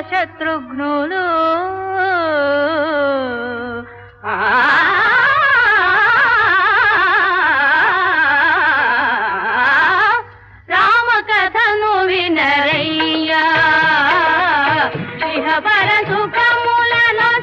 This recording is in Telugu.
శత్రుఘ్నులు. రామకథను వినరయ్యా. ఇహ పర సుఖములను